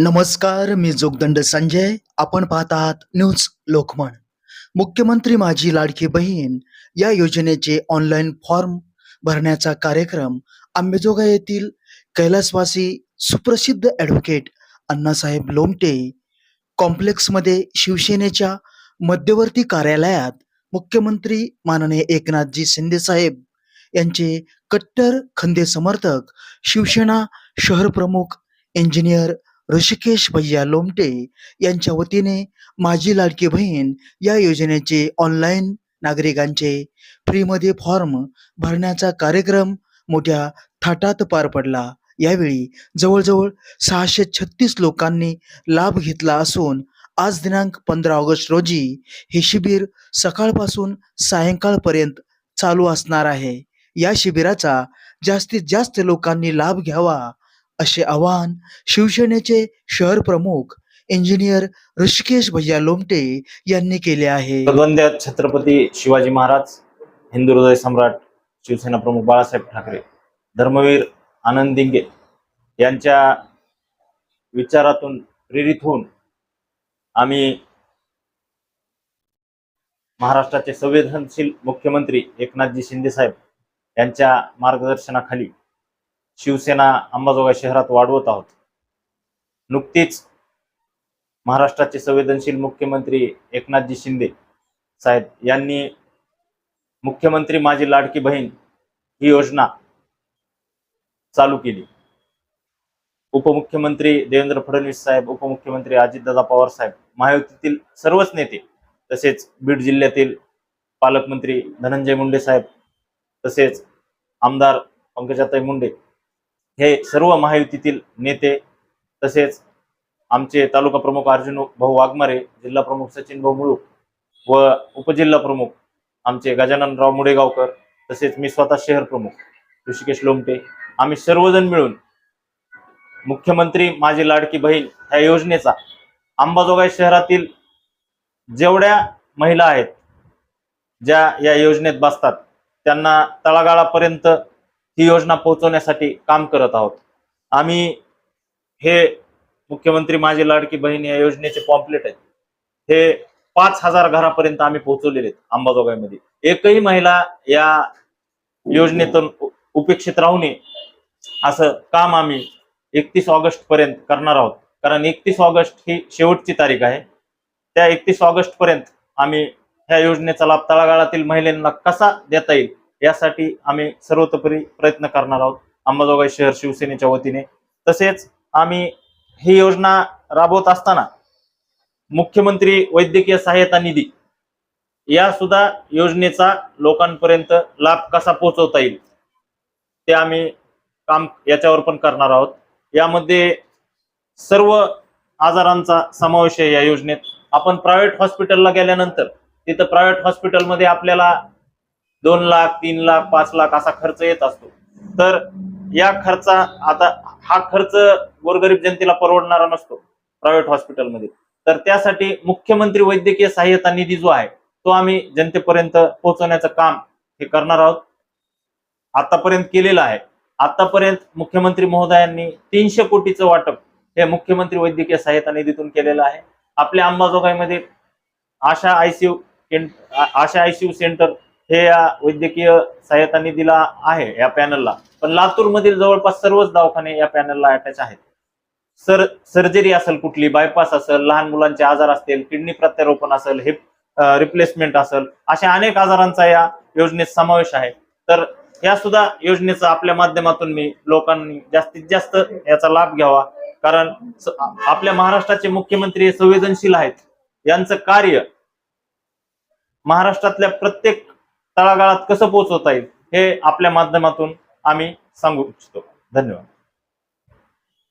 नमस्कार मी जोगदंड संजय. आपण पाहत आहात न्यूज लोकमन. मुख्यमंत्री माझी लाडकी बहीण या योजनेचे ऑनलाईन फॉर्म भरण्याचा कार्यक्रम आंबेजोगा येथील कैलासवासी सुप्रसिद्ध ॲडव्होकेट अण्णासाहेब लोमटे कॉम्प्लेक्समध्ये शिवसेनेच्या मध्यवर्ती कार्यालयात मुख्यमंत्री माननीय एकनाथजी शिंदेसाहेब यांचे कट्टर खंदे समर्थक शिवसेना शहर प्रमुख इंजिनियर ऋषिकेश भैया लोमटे यांच्या वतीने माझी लाडकी बहीण या योजनेचे ऑनलाईन नागरिकांचे फ्रीमध्ये फॉर्म भरण्याचा कार्यक्रम मोठ्या थाटात पार पडला. यावेळी जवळजवळ सहाशे छत्तीस लोकांनी लाभ घेतला असून आज दिनांक पंधरा ऑगस्ट रोजी हे शिबिर सकाळपासून सायंकाळपर्यंत चालू असणार आहे. या शिबिराचा जास्तीत जास्त लोकांनी लाभ घ्यावा असे आवाहन शिवसेनेचे शहर प्रमुख इंजिनियर ऋषिकेश भैया लोमटे यांनी केले आहे. छत्रपती शिवाजी महाराज हिंदू हृदय सम्राट शिवसेना प्रमुख बाळासाहेब ठाकरे धर्मवीर आनंद दिंगे यांच्या विचारातून प्रेरित होऊन आम्ही महाराष्ट्राचे संवेदनशील मुख्यमंत्री एकनाथजी शिंदे साहेब यांच्या मार्गदर्शनाखाली शिवसेना अंबाजोगाई शहरात वाढवत आहोत. नुकतीच महाराष्ट्राचे संवेदनशील मुख्यमंत्री एकनाथजी शिंदे साहेब यांनी मुख्यमंत्री माझी लाडकी बहीण ही योजना चालू केली. उपमुख्यमंत्री देवेंद्र फडणवीस साहेब उपमुख्यमंत्री अजितदादा पवार साहेब महायुतीतील सर्वच नेते तसेच बीड जिल्ह्यातील पालकमंत्री धनंजय मुंडे साहेब तसेच आमदार पंकजाताई मुंडे हे सर्व महायुतीतील नेते तसेच आमचे तालुका प्रमुख अर्जुन भाऊ वाघमारे जिल्हा प्रमुख सचिन भाऊ मुळूक व उपजिल्हा प्रमुख आमचे गजाननराव मुडेगावकर तसेच मी स्वतः शहर प्रमुख ऋषिकेश लोमटे. आम्ही सर्वजण मिळून मुख्यमंत्री माझी लाडकी बहीण ह्या योजनेचा अंबाजोगाई शहरातील जेवढ्या महिला आहेत ज्या या योजनेत बसतात त्यांना तळागाळापर्यंत ही योजना पोहोचवण्यासाठी काम करत आहोत. आम्ही हे मुख्यमंत्री माझी लाडकी बहीण या योजनेचे पॉम्पलेट आहेत. हे पाच हजार घरापर्यंत आम्ही पोहोचवलेले आहेत अंबाजोगाईमध्ये. एकही महिला या योजनेतून उपेक्षित राहू नये असं काम आम्ही एकतीस ऑगस्ट पर्यंत करणार आहोत. कारण एकतीस ऑगस्ट ही शेवटची तारीख आहे. त्या एकतीस ऑगस्ट पर्यंत आम्ही ह्या योजनेचा लाभ तळागाळातील महिलांना कसा देता येईल यासाठी आम्ही सर्वतोपरी प्रयत्न करणार आहोत. अंबाजोगाई शहर शिवसेनेच्या वतीने. तसेच आम्ही ही योजना राबवत असताना मुख्यमंत्री वैद्यकीय सहाय्यता निधी या सुद्धा योजनेचा लोकांपर्यंत लाभ कसा पोहोचवता येईल ते आम्ही काम याच्यावर पण करणार आहोत. यामध्ये सर्व आजारांचा समावेश आहे या योजनेत. आपण प्रायव्हेट हॉस्पिटलला गेल्यानंतर तिथं प्रायव्हेट हॉस्पिटलमध्ये आपल्याला दोन लाख तीन लाख पाच लाख असा खर्च येत असतो. तर या खर्चा आता हा खर्च गोरगरीब जनतेला परवडणारा नसतो प्रायव्हेट हॉस्पिटलमध्ये. तर त्यासाठी मुख्यमंत्री वैद्यकीय सहाय्यता निधी जो आहे तो आम्ही जनतेपर्यंत पोहोचवण्याचं काम हे करणार आहोत. आतापर्यंत केलेलं आहे. आतापर्यंत मुख्यमंत्री महोदयांनी तीनशे कोटीचं वाटप हे मुख्यमंत्री वैद्यकीय सहाय्यता निधीतून केलेलं आहे. आपल्या अंबाजोगाईमध्ये Asha ICU Asha ICU centre हे या वैद्यकीय सहाय्यता निधीला आहे या पॅनलला. पण लातूर मधील जवळपास सर्वच दवाखाने या पॅनलला अटॅच आहेत. सर सर्जरी असेल कुठली बायपास असेल लहान मुलांचे आजार असतील किडनी प्रत्यारोपण असेल हिप रिप्लेसमेंट असेल अशा अनेक आजारांचा या योजनेत समावेश आहे. तर या सुद्धा योजनेचा आपल्या माध्यमातून मी लोकांनी जास्तीत जास्त याचा लाभ घ्यावा. कारण आपल्या महाराष्ट्राचे मुख्यमंत्री संवेदनशील आहेत. यांचं कार्य महाराष्ट्रातल्या प्रत्येक तळागाळात कसं पोहोचवता येईल हे आपल्या माध्यमातून आम्ही सांगू इच्छितो. धन्यवाद.